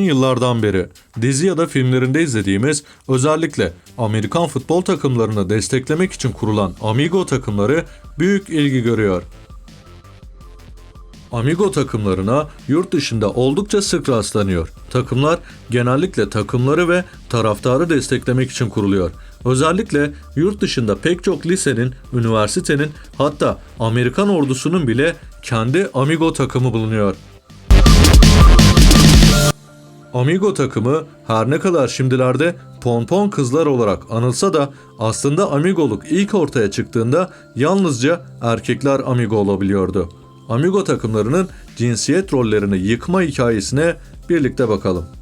Uzun yıllardan beri dizi ya da filmlerinde izlediğimiz özellikle Amerikan futbol takımlarını desteklemek için kurulan Amigo takımları büyük ilgi görüyor. Amigo takımlarına yurt dışında oldukça sık rastlanıyor. Takımlar genellikle takımları ve taraftarı desteklemek için kuruluyor. Özellikle yurt dışında pek çok lisenin, üniversitenin hatta Amerikan ordusunun bile kendi Amigo takımı bulunuyor. Amigo takımı her ne kadar şimdilerde pompon kızlar olarak anılsa da aslında amigoluk ilk ortaya çıktığında yalnızca erkekler amigo olabiliyordu. Amigo takımlarının cinsiyet rollerini yıkma hikayesine birlikte bakalım.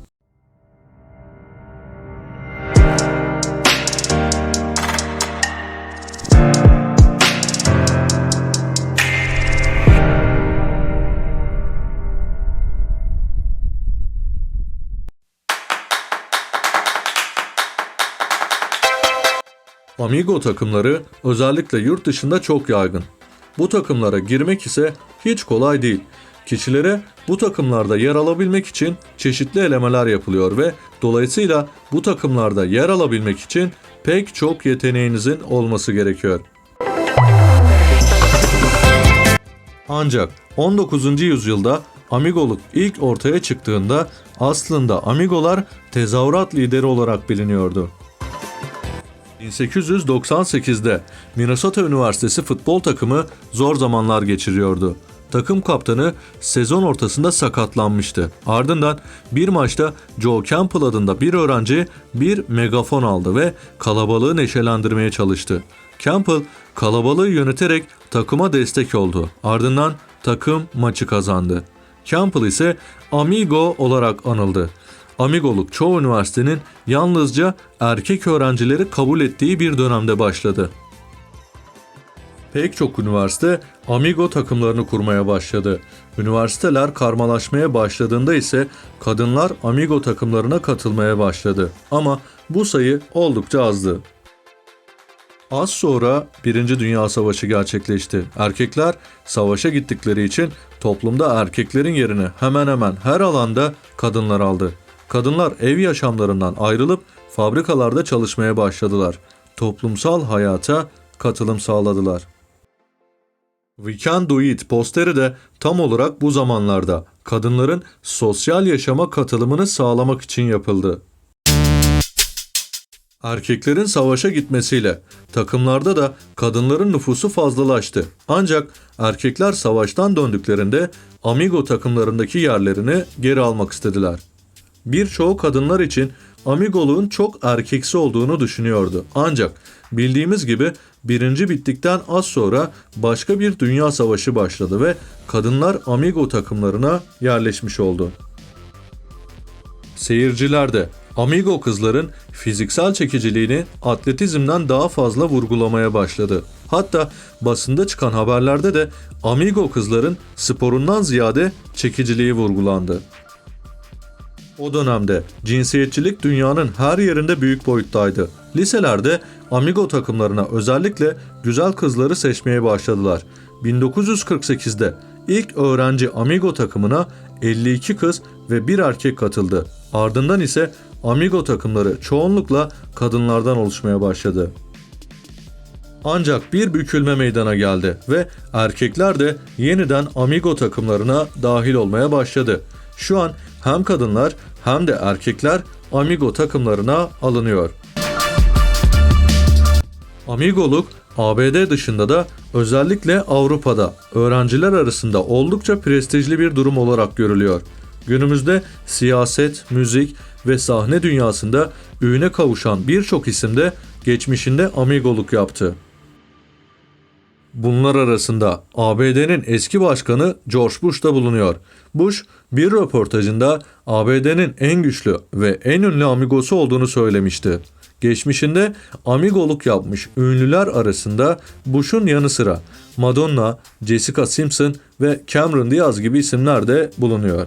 Amigo takımları özellikle yurt dışında çok yaygın. Bu takımlara girmek ise hiç kolay değil. Kişilere bu takımlarda yer alabilmek için çeşitli elemeler yapılıyor ve dolayısıyla bu takımlarda yer alabilmek için pek çok yeteneğinizin olması gerekiyor. Ancak 19. yüzyılda amigoluk ilk ortaya çıktığında aslında amigolar tezahürat lideri olarak biliniyordu. 1898'de Minnesota Üniversitesi futbol takımı zor zamanlar geçiriyordu. Takım kaptanı sezon ortasında sakatlanmıştı. Ardından bir maçta Joe Campbell adında bir öğrenci bir megafon aldı ve kalabalığı neşelendirmeye çalıştı. Campbell kalabalığı yöneterek takıma destek oldu. Ardından takım maçı kazandı. Campbell ise Amigo olarak anıldı. Amigoluk çoğu üniversitenin yalnızca erkek öğrencileri kabul ettiği bir dönemde başladı. Pek çok üniversite Amigo takımlarını kurmaya başladı. Üniversiteler karmalaşmaya başladığında ise kadınlar Amigo takımlarına katılmaya başladı. Ama bu sayı oldukça azdı. Az sonra Birinci Dünya Savaşı gerçekleşti. Erkekler savaşa gittikleri için toplumda erkeklerin yerini hemen hemen her alanda kadınlar aldı. Kadınlar ev yaşamlarından ayrılıp fabrikalarda çalışmaya başladılar. Toplumsal hayata katılım sağladılar. We Can Do It posteri de tam olarak bu zamanlarda kadınların sosyal yaşama katılımını sağlamak için yapıldı. Erkeklerin savaşa gitmesiyle takımlarda da kadınların nüfusu fazlalaştı. Ancak erkekler savaştan döndüklerinde Amigo takımlarındaki yerlerini geri almak istediler. Birçoğu kadınlar için amigoluğun çok erkeksi olduğunu düşünüyordu. Ancak bildiğimiz gibi birinci bittikten az sonra başka bir dünya savaşı başladı ve kadınlar amigo takımlarına yerleşmiş oldu. Seyirciler de Amigo kızların fiziksel çekiciliğini atletizmden daha fazla vurgulamaya başladı. Hatta basında çıkan haberlerde de Amigo kızların sporundan ziyade çekiciliği vurgulandı. O dönemde cinsiyetçilik dünyanın her yerinde büyük boyuttaydı. Liselerde Amigo takımlarına özellikle güzel kızları seçmeye başladılar. 1948'de ilk öğrenci Amigo takımına 52 kız ve bir erkek katıldı. Ardından ise Amigo takımları çoğunlukla kadınlardan oluşmaya başladı. Ancak bir bükülme meydana geldi ve erkekler de yeniden Amigo takımlarına dahil olmaya başladı. Şu an hem kadınlar hem de erkekler Amigo takımlarına alınıyor. Amigoluk ABD dışında da özellikle Avrupa'da öğrenciler arasında oldukça prestijli bir durum olarak görülüyor. Günümüzde siyaset, müzik ve sahne dünyasında ününe kavuşan birçok isim de geçmişinde amigoluk yaptı. Bunlar arasında ABD'nin eski başkanı George Bush da bulunuyor. Bush bir röportajında ABD'nin en güçlü ve en ünlü amigosu olduğunu söylemişti. Geçmişinde amigoluk yapmış ünlüler arasında Bush'un yanı sıra Madonna, Jessica Simpson ve Cameron Diaz gibi isimler de bulunuyor.